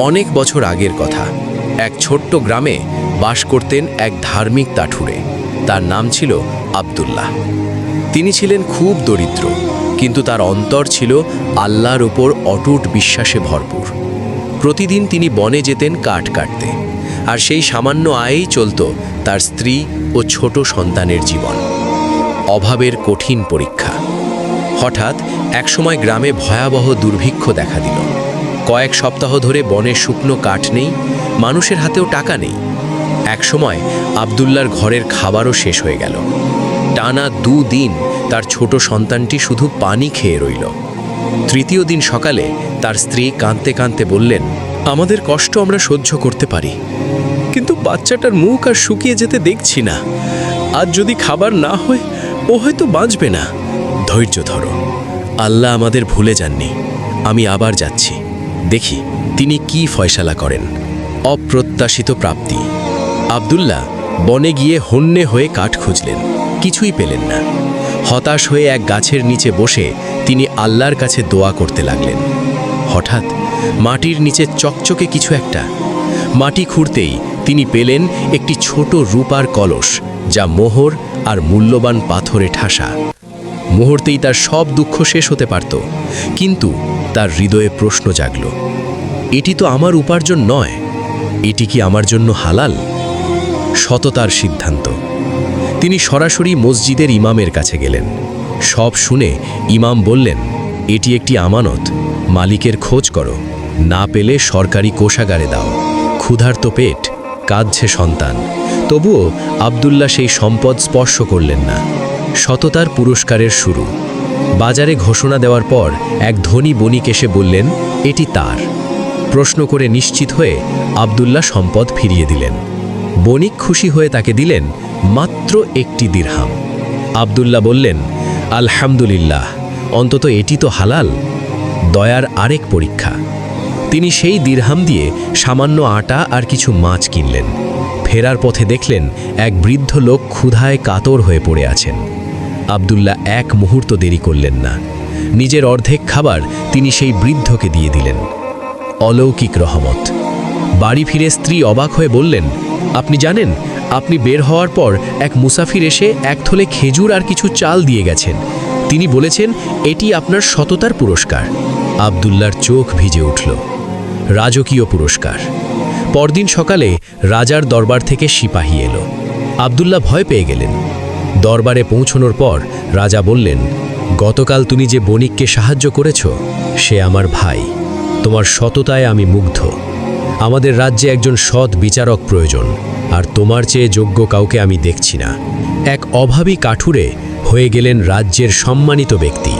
অনেক বছর আগের কথা। এক ছোট্ট গ্রামে বাস করতেন এক ধার্মিক তাঠুরে। তার নাম ছিল আব্দুল্লাহ। তিনি ছিলেন খুব দরিদ্র, কিন্তু তার অন্তর ছিল আল্লাহর ওপর অটুট বিশ্বাসে ভরপুর। প্রতিদিন তিনি বনে যেতেন কাঠ কাটতে, আর সেই সামান্য আয়েই চলত তার স্ত্রী ও ছোট সন্তানের জীবন। অভাবের কঠিন পরীক্ষা। হঠাৎ একসময় গ্রামে ভয়াবহ দুর্ভিক্ষ দেখা দিল। কয়েক সপ্তাহ ধরে বনে শুকনো কাঠ নেই, মানুষের হাতেও টাকা নেই। একসময় আবদুল্লার ঘরের খাবারও শেষ হয়ে গেল। টানা দুদিন তার ছোট সন্তানটি শুধু পানি খেয়ে রইল। তৃতীয় দিন সকালে তার স্ত্রী কাঁদতে কাঁদতে বললেন, আমাদের কষ্ট আমরা সহ্য করতে পারি, কিন্তু বাচ্চাটার মুখ আর শুকিয়ে যেতে দেখছি না। আজ যদি খাবার না হয়, ও হয়তো বাঁচবে না। ধৈর্য ধরো। আল্লাহ আমাদের ভুলে যাননি। আমি আবার যাচ্ছি। দেখি, তিনি কি ফয়সালা করেন। অপ্রত্যাশিত প্রাপ্তি। আবদুল্লাহ বনে গিয়ে হন্যে হয়ে কাঠ খুঁজলেন, কিছুই পেলেন না। হতাশ হয়ে এক গাছের নিচে বসে তিনি আল্লাহর কাছে দোয়া করতে লাগলেন। হঠাৎ মাটির নিচে চকচকে কিছু একটা। মাটি খুঁড়তেই তিনি পেলেন একটি ছোট রূপার কলস, যা মোহর আর মূল্যবান পাথরে ঠাসা। মুহূর্তেই তার সব দুঃখ শেষ হতে পারত, কিন্তু তার হৃদয়ে প্রশ্ন জাগল, এটি তো আমার উপার্জন নয়, এটি কি আমার জন্য হালাল? সততার সিদ্ধান্ত। তিনি সরাসরি মসজিদের ইমামের কাছে গেলেন। সব শুনে ইমাম বললেন, এটি একটি আমানত, মালিকের খোঁজ করো, না পেলে সরকারি কোষাগারে দাও, ক্ষুধার্ত পেট, কাঁদছে সন্তান, তবুও আবদুল্লাহ সেই সম্পদ স্পর্শ করলেন না। সততার পুরস্কারের শুরু। বাজারে ঘোষণা দেওয়ার পর এক ধনী বণিক এসে বললেন, এটি তার। প্রশ্ন করে নিশ্চিত হয়ে আবদুল্লাহ সম্পদ ফিরিয়ে দিলেন। বণিক খুশি হয়ে তাকে দিলেন মাত্র একটি দিরহাম। আবদুল্লাহ বললেন, আলহামদুলিল্লাহ, অন্তত এটি তো হালাল। দয়ার আরেক পরীক্ষা। তিনি সেই দিরহাম দিয়ে সামান্য আটা আর কিছু মাছ কিনলেন। ফেরার পথে দেখলেন এক বৃদ্ধ লোক ক্ষুধায় কাতর হয়ে পড়ে আছেন। আবদুল্লাহ এক মুহূর্ত দেরি করলেন না। নিজের অর্ধেক খাবার তিনি সেই বৃদ্ধকে দিয়ে দিলেন। অলৌকিক রহমত। বাড়ি ফিরে স্ত্রী অবাক হয়ে বললেন, আপনি জানেন, আপনি বের হওয়ার পর এক মুসাফির এসে এক থলে খেজুর আর কিছু চাল দিয়ে গেছেন। তিনি বলেছেন, এটি আপনার সততার পুরস্কার। আবদুল্লার চোখ ভিজে উঠল। রাজকীয় পুরস্কার। পরদিন সকালে রাজার দরবার থেকে সিপাহী এলো। আবদুল্লাহ ভয় পেয়ে গেলেন। দরবারে পৌঁছনোর পর রাজা বললেন, গতকাল তুমি যে বণিককে সাহায্য করেছ, সে আমার ভাই। তোমার সততায় আমি মুগ্ধ। আমাদের রাজ্যে একজন সৎ বিচারক প্রয়োজন, আর তোমার চেয়ে যোগ্য কাউকে আমি দেখছি না। এক অভাবী কাঠুরে হয়ে গেলেন রাজ্যের সম্মানিত ব্যক্তি।